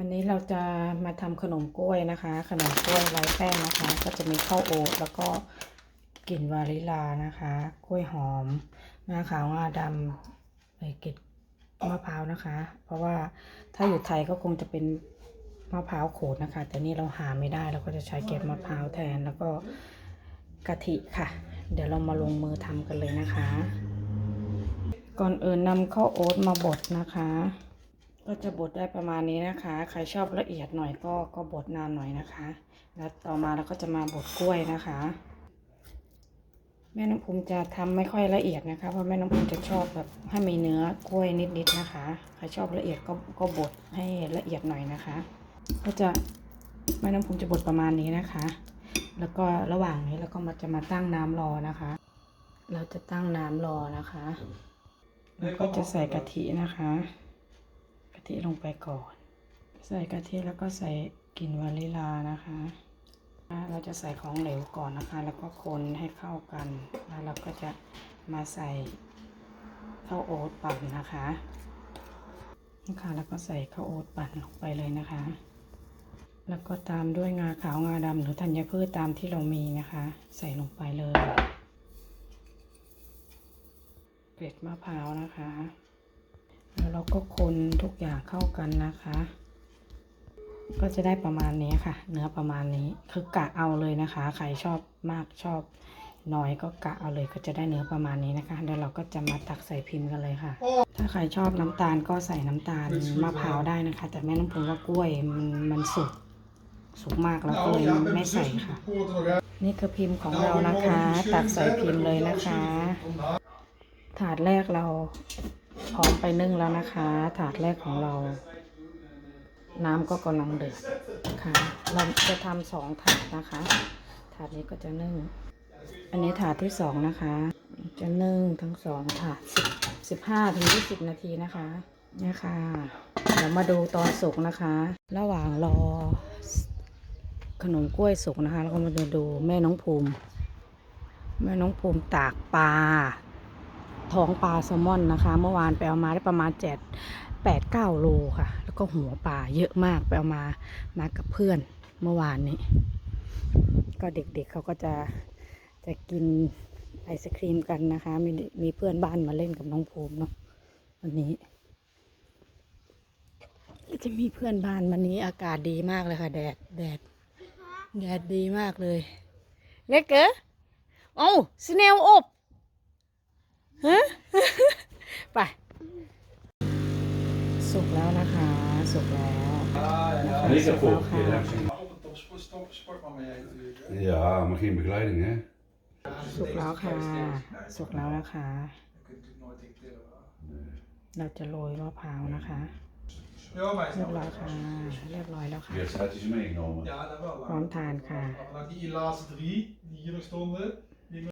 วันนี้เราจะมาทำขนมกล้วยนะคะ ขนมกล้วยไร้แป้งนะคะ ก็จะมีข้าวโอ๊ตแล้วก็กลิ่นวานิลานะคะ กล้วยหอมงาขาวงาดำใส่เกล็ดมะพร้าวนะคะ เพราะว่าถ้าอยู่ไทยก็คงจะเป็นมะพร้าวขูดนะคะ แต่นี่เราหาไม่ได้เราก็จะใช้เกล็ดมะพร้าวแทนแล้วก็กะทิค่ะ เดี๋ยวเรามาลงมือทำกันเลยนะคะ ก่อนอื่นนำข้าวโอ๊ตมาบดนะคะ ก็จะบดได้ประมาณนี้นะคะ ใครชอบละเอียดหน่อยก็ก็บดนานหน่อยนะคะ แล้วต่อมาเราก็จะมาบดกล้วยนะคะ แม่น้องภูมิจะทำไม่ค่อยละเอียดนะคะ เพราะแม่น้องภูมิจะชอบแบบให้มีเนื้อกล้วยนิดๆนะคะ ใครชอบละเอียดก็ก็บดให้ละเอียดหน่อยนะคะ ก็จะแม่น้องภูมิจะบดประมาณนี้นะคะ แล้วก็ระหว่างนี้เราก็มาจะมาตั้งน้ำรอนะคะ เราจะตั้งน้ำรอนะคะแล้วก็จะใส่กะทินะคะ ทิลงไปก่อน ใส่กะทิแล้วก็ใส่กลิ่นวานิลลานะคะ เราจะใส่ของเหลวก่อนนะคะ แล้วก็คนให้เข้ากัน แล้วเราก็จะมาใส่ข้าวโอ๊ตปั่นนะคะนะคะแล้วก็ใส่ข้าวโอ๊ตปั่นลงไปเลยนะคะ แล้วก็ตามด้วยงาขาวงาดำหรือธัญพืชตามที่เรามีนะคะ ใส่ลงไปเลยเกล็ดมะพร้าวนะคะ แล้วเราก็คนทุกอย่างเข้ากันนะคะ ก็จะได้ประมาณนี้ค่ะ เนื้อประมาณนี้คือกะเอาเลยนะคะ ใครชอบมากชอบน้อยก็กะเอาเลยก็จะได้เนื้อประมาณนี้นะคะเดี๋ยวเราก็จะมาตักใส่พิมพ์กันเลยค่ะ ถ้าใครชอบน้ำตาลก็ใส่น้ำตาลมะพร้าวได้นะคะ แต่แม่น้ำพึงว่ากล้วยมันมันสุกสุกมากแล้วก็เลยไม่ใส่ค่ะ นี่คือพิมพ์ของเรานะคะ ตักใส่พิมพ์เลยนะคะ ถาดแรกเรา พร้อมไปนึ่งแล้วนะคะ ถาดแรกของเรา น้ำก็กำลังเดือดค่ะ เราจะทำสองถาดนะคะ ถาดนี้ก็จะนึ่ง อันนี้ถาดที่สองนะคะ จะนึ่งทั้งสองถาดสิบห้าถึงยี่สิบนาทีนะคะเนี่ยค่ะเดี๋ยวมาดูตอนสุกนะคะ ระหว่างรอขนมกล้วยสุกนะคะ แล้วก็มาดูแม่น้องภูมิ แม่น้องภูมิตากปลา ท้องปลาแซลมอนนะคะ เมื่อวานไปเอามาได้ประมาณเจ็ดแปดเก้าโลค่ะ แล้วก็หัวปลาเยอะมากไปเอามามากับเพื่อนเมื่อวานนี้ ก็เด็กๆเเขาก็จะจะกินไอศครีมกันนะคะ มีมีเพื่อนบ้านมาเล่นกับน้องภูมิเนาะวันนี้จะมีเพื่อนบ้านวันนี้อากาศดีมากเลยค่ะ แดดแดดแดดดีมากเลย เล็กเก๋โอ้สเนลอบ ฮะไป สุกแล้วนะคะ สุกแล้ว Ah, ja. En ik heb Zo vorige gaan. keer heb ik Maar op een topsport, stop, sport maar mee natuurlijk. hè. Ja, maar geen begeleiding hè. สุกแล้วค่ะ สุกแล้วนะคะ Je kunt natuurlijk nooit tegen tillen. hoor. เราจะโรยมะพร้าวนะคะ Ja, maar เรียบร้อยค่ะ เรียบร้อยแล้วค่ะ Eerst had hij ze meegenomen. Ja, dat wel. Gewoon taan, ga. Maar die laatste drie die hier nog stonden,